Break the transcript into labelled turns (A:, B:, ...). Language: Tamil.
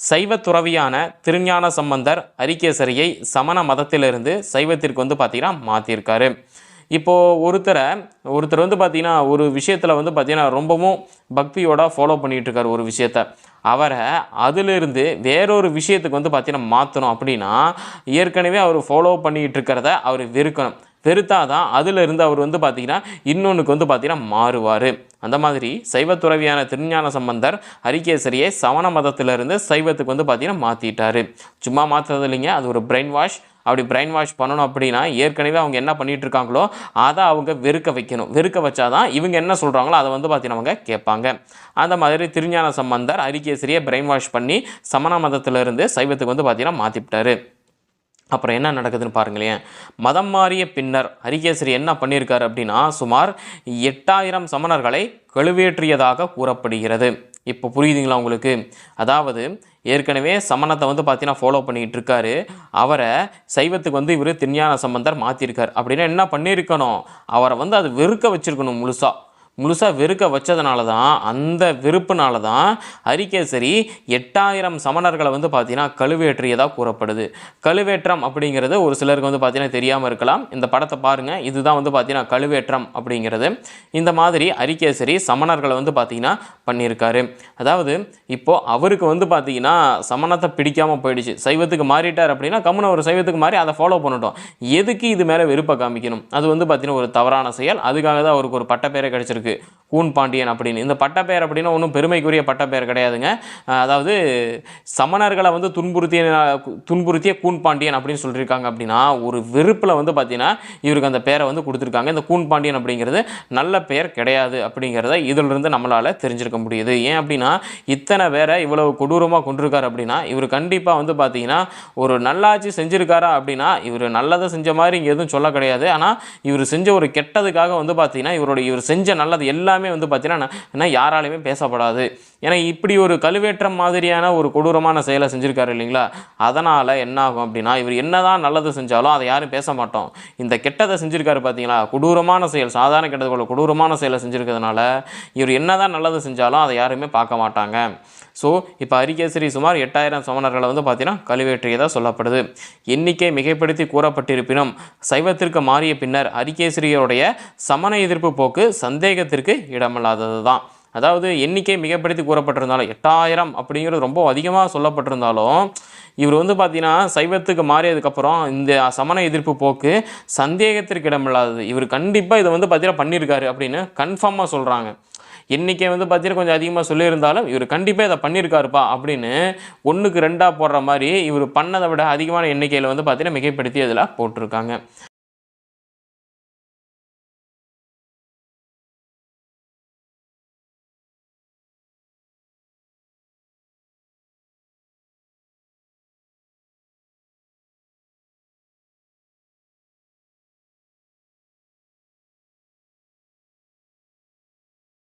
A: சைவ துறவியான திருஞான சம்பந்தர் அரிகேசரியை சமண மதத்திலிருந்து சைவத்திற்கு வந்து பார்த்தீங்கன்னா மாற்றிருக்காரு இப்போது ஒருத்தரை ஒருத்தர் வந்து பார்த்தீங்கன்னா ஒரு விஷயத்தில் வந்து பார்த்தீங்கன்னா ரொம்பவும் பக்தியோட ஃபாலோ பண்ணிகிட்ருக்கார் ஒரு விஷயத்த. அவரை அதிலிருந்து வேறொரு விஷயத்துக்கு வந்து பார்த்தீங்கன்னா மாற்றணும் அப்படின்னா ஏற்கனவே அவர் ஃபாலோ பண்ணிகிட்டு இருக்கிறத அவர் வெறுக்கணும். வெறுத்தாதான் அதில் இருந்து அவர் வந்து பார்த்தீங்கன்னா இன்னொன்றுக்கு வந்து பார்த்தீங்கன்னா மாறுவார். அந்த மாதிரி சைவத்துறவியான திருஞான சம்பந்தர் ஹரிகேசரியை சமண மதத்திலிருந்து சைவத்துக்கு வந்து பார்த்தீங்கன்னா மாற்றிட்டார் சும்மா மாற்றுறது இல்லைங்க அது ஒரு பிரெயின் வாஷ் அப்படி பிரெயின் வாஷ் பண்ணணும் அப்படின்னா ஏற்கனவே அவங்க என்ன பண்ணிகிட்ருக்காங்களோ அதை அவங்க வெறுக்க வைக்கணும். வெறுக்க வச்சாதான் இவங்க என்ன சொல்கிறாங்களோ அதை வந்து பார்த்தீங்கன்னா அவங்க கேட்பாங்க. அந்த மாதிரி திருஞான சம்பந்தர் ஹரிகேசரியை பிரெயின் வாஷ் பண்ணி சமண மதத்திலிருந்து சைவத்துக்கு வந்து பார்த்தீங்கன்னா மாற்றிவிட்டாரு அப்புறம் என்ன நடக்குதுன்னு பாருங்களேன். மதம் மாறிய பின்னர் ஹரிகேசரி என்ன பண்ணியிருக்காரு அப்படின்னா சுமார் எட்டாயிரம் சமணர்களை கழுவேற்றியதாக கூறப்படுகிறது. இப்போ புரியுதுங்களா உங்களுக்கு? அதாவது ஏற்கனவே சமணத்தை வந்து பார்த்தீங்கன்னா ஃபாலோ பண்ணிக்கிட்டு இருக்காரு அவரை சைவத்துக்கு வந்து இவர் திருஞான சம்பந்தர் மாற்றிருக்கார் அப்படின்னா என்ன பண்ணியிருக்கணும் அவரை வந்து அது வெறுக்க வச்சிருக்கணும் முழுசாக முழுசாக வெறுக்க வச்சதுனால தான் அந்த வெறுப்புனால தான் ஹரிகேசரி எட்டாயிரம் சமணர்களை வந்து பார்த்தீங்கன்னா கழுவேற்றியதாக கூறப்படுது. கழுவேற்றம் அப்படிங்கிறது ஒரு சிலருக்கு வந்து பார்த்தீங்கன்னா தெரியாமல் இருக்கலாம். இந்த படத்தை பாருங்கள் இதுதான் வந்து பார்த்தீங்கன்னா கழுவேற்றம் அப்படிங்கிறது. இந்த மாதிரி ஹரிகேசரி சமணர்களை வந்து பார்த்தீங்கன்னா பண்ணியிருக்காரு. அதாவது இப்போது அவருக்கு வந்து பார்த்தீங்கன்னா சமணத்தை பிடிக்காமல் போயிடுச்சு. சைவத்துக்கு மாறிட்டார் அப்படின்னா கம்முன ஒரு சைவத்துக்கு மாறி அதை ஃபாலோ பண்ணட்டும். எதுக்கு இது மேலே வெறுப்பை காமிக்கணும்? அது வந்து பார்த்தீங்கன்னா ஒரு தவறான செயல். அதுக்காக தான் அவருக்கு ஒரு பட்டப்பேரை கிடச்சிருக்கு. Okay. கூன் பாண்டியன் அப்படின்னு. இந்த பட்டப்பெயர் அப்படின்னா ஒன்றும் பெருமைக்குரிய பட்டப்பெயர் கிடையாதுங்க. அதாவது சமணர்களை வந்து துன்புறுத்திய துன்புறுத்திய கூன் பாண்டியன் அப்படின்னு சொல்லியிருக்காங்க அப்படின்னா ஒரு வெறுப்பில் வந்து பார்த்தீங்கன்னா இவருக்கு அந்த பேரை வந்து கொடுத்துருக்காங்க. இந்த கூன் பாண்டியன் அப்படிங்கிறது நல்ல பெயர் கிடையாது அப்படிங்கிறத இதிலிருந்து நம்மளால் தெரிஞ்சிருக்க முடியுது. ஏன் அப்படின்னா இத்தனை பேரை இவ்வளவு கொடூரமாக கொண்டிருக்காரு அப்படின்னா இவர் கண்டிப்பாக வந்து பார்த்தீங்கன்னா ஒரு நல்லாட்சி செஞ்சுருக்காரா அப்படின்னா இவர் நல்லதை செஞ்ச மாதிரி இங்கே எதுவும் சொல்ல கிடையாது. ஆனால் இவர் செஞ்ச ஒரு கெட்டதுக்காக வந்து பார்த்தீங்கன்னா இவருடைய இவர் செஞ்ச நல்லது எல்லாமே வந்து பார்த்தீங்கன்னா என்ன யாராலையுமே பேசப்படாது. ஏன்னா இப்படி ஒரு கழுவேற்றம் மாதிரியான ஒரு கொடூரமான செயலை செஞ்சுருக்காரு இல்லைங்களா? அதனால் என்ன ஆகும் அப்படின்னா இவர் என்னதான் நல்லது செஞ்சாலும் அதை யாரும் பேச மாட்டோம். இந்த கெட்டதை செஞ்சுருக்காரு பார்த்தீங்களா கொடூரமான செயல் சாதாரண கெட்டது போல கொடூரமான செயலை செஞ்சுருக்கிறதுனால இவர் என்னதான் நல்லது செஞ்சாலும் அதை யாருமே பார்க்க மாட்டாங்க. ஸோ இப்போ அரிகேசரி சுமார் எட்டாயிரம் சமணர்களை வந்து பார்த்தீங்கன்னா கழுவேற்றியதாக சொல்லப்படுது. எண்ணிக்கை மிகைப்படுத்தி கூறப்பட்டிருப்பினும் சைவத்திற்கு மாறிய பின்னர் அரிகேசரியருடைய சமண எதிர்ப்பு போக்கு சந்தேகத்திற்கு இடமில்லாதது தான் அதாவது எண்ணிக்கை மிகப்படுத்தி கூறப்பட்டிருந்தாலும் எட்டாயிரம் அப்படிங்கிறது ரொம்ப அதிகமாக சொல்லப்பட்டிருந்தாலும் இவர் வந்து பார்த்தீங்கன்னா சைவத்துக்கு மாறியதுக்கப்புறம் இந்த சமண எதிர்ப்பு போக்கு சந்தேகத்திற்கு இடமில்லாதது. இவர் கண்டிப்பாக இதை வந்து பார்த்தீங்கன்னா பண்ணியிருக்காரு அப்படின்னு கன்ஃபார்மாக சொல்கிறாங்க எண்ணிக்கை வந்து பார்த்தீங்கன்னா கொஞ்சம் அதிகமாக சொல்லியிருந்தாலும் இவர் கண்டிப்பாக இதை பண்ணியிருக்காருப்பா அப்படின்னு ஒன்றுக்கு ரெண்டாக போடுற மாதிரி இவர் பண்ணதை விட அதிகமான எண்ணிக்கையில் வந்து பார்த்தீங்கன்னா மிகைப்படுத்தி அதில் போட்டிருக்காங்க.